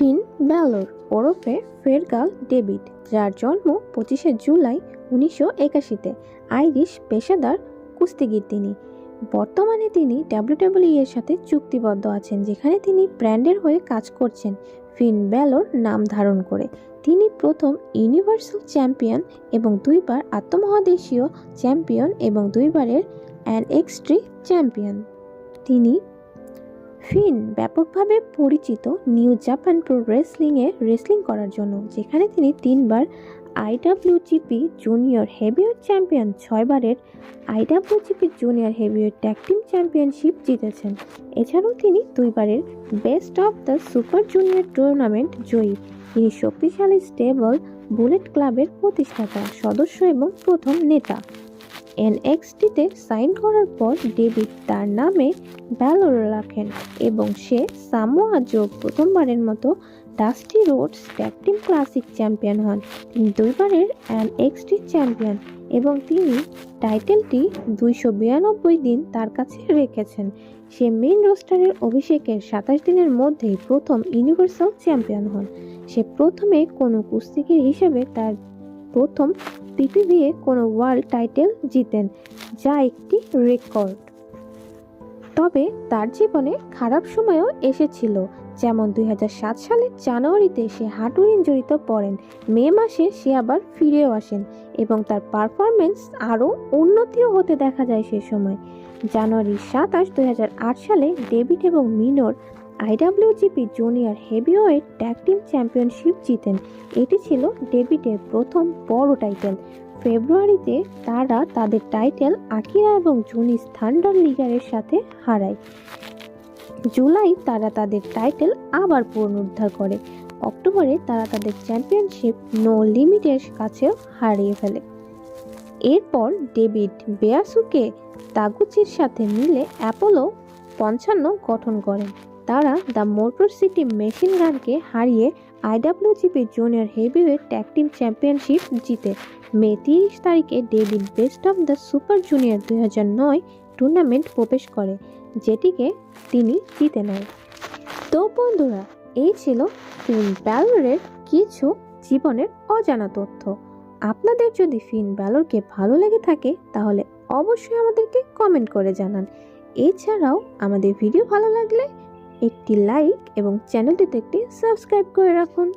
ফিন ব্যালোর ওরফে ফেরগাল ডেভিড, যার জন্ম পঁচিশে জুলাই উনিশশো একাশিতে। আইরিশ পেশাদার কুস্তিগির তিনি। বর্তমানে তিনি ডাব্লিউডাব্লিউ এর সাথে চুক্তিবদ্ধ আছেন, যেখানে তিনি ব্র্যান্ডের হয়ে কাজ করছেন ফিন ব্যালোর নাম ধারণ করে। তিনি প্রথম ইউনিভার্সাল চ্যাম্পিয়ন এবং দুইবার আত্মমহাদেশীয় চ্যাম্পিয়ন এবং দুইবারের অ্যান এক্সট্রি চ্যাম্পিয়ন। তিনি ফিন ব্যাপকভাবে পরিচিত নিউ জাপান প্রো রেসলিংয়ে রেসলিং করার জন্য, যেখানে তিনি তিনবার IWGP junior heavyweight champion, ছয়বারের IWGP junior heavyweight tag team championship জিতেছেন। এছাড়াও তিনি দুইবারের best of the super junior tournament জয়ী। তিনি শক্তিশালী স্টেবল বুলেট ক্লাবের প্রতিষ্ঠাতা, সদস্য এবং প্রথম নেতা। এনএক্সটিতে সাইন করার পর ডেভিড তার নামে ব্যালোর রাখেন এবং সে সামোয়া যোগ প্রথমবারের মতো Dusty Rhodes tag team classic champion হন। তিনি দুইবারের এনএক্সটি চ্যাম্পিয়ন এবং তিনি টাইটেলটি দুইশো বিরানব্বই দিন তার কাছে রেখেছেন। সে মেন রোস্টারের অভিষেকের সাতাশ দিনের মধ্যেই প্রথম ইউনিভার্সাল চ্যাম্পিয়ন হন। সে প্রথমে কোনো কুস্তিগির হিসেবে তার প্রথম পিপিভিএ কোনো ওয়ার্ল্ড টাইটেল জিতেন, যা একটি রেকর্ড তবে তার জীবনে খারাপ সময়ও এসেছিল, যেমন দুই সালের জানুয়ারিতে সে হাঁটুর ইঞ্জুরিতে পড়েন, মে মাসে সে আবার ফিরেও আসেন এবং তার পারফরমেন্স আরও উন্নতিও হতে দেখা যায় সে সময়। জানুয়ারি সাতাশ দুই সালে ডেভিড এবং মিনোর IWGP junior heavyweight tag team championship জিতেন। এটি ছিল ডেভিডের প্রথম বড় টাইটেল। ফেব্রুয়ারিতে তারা তাদের টাইটেল আকিরা এবং জুনিস থান্ডার লিগারের সাথে হারায়। জুলাই তারা তাদের টাইটেল আবার পুনরুদ্ধার করে। অক্টোবরে তারা তাদের চ্যাম্পিয়নশিপ নো লিমিটের কাছেও হারিয়ে ফেলে। এরপর ডেভিড বেয়াসুকে তাগুচির সাথে মিলে অ্যাপোলো পঞ্চান্ন গঠন করেন। তারা দ্য মোটর সিটি মেশিন গানকে হারিয়ে IWGP junior heavyweight tag team championship জিতে। মে তিরিশ তারিখে David best of the super junior দুই হাজার নয় টুর্নামেন্ট প্রবেশ করে, যেটিকে তিনি জিতে নেয় তো বন্ধুরা, এই ছিল ফিন ব্যালোরের কিছু জীবনের অজানা তথ্য। আপনাদের যদি ফিন ব্যালোরকে ভালো লেগে থাকে, তাহলে অবশ্যই আমাদেরকে কমেন্ট করে জানান। এছাড়াও আমাদের ভিডিও ভালো লাগলে একটি লাইক এবং চ্যানেলটিতে একটি সাবস্ক্রাইব করে রাখুন।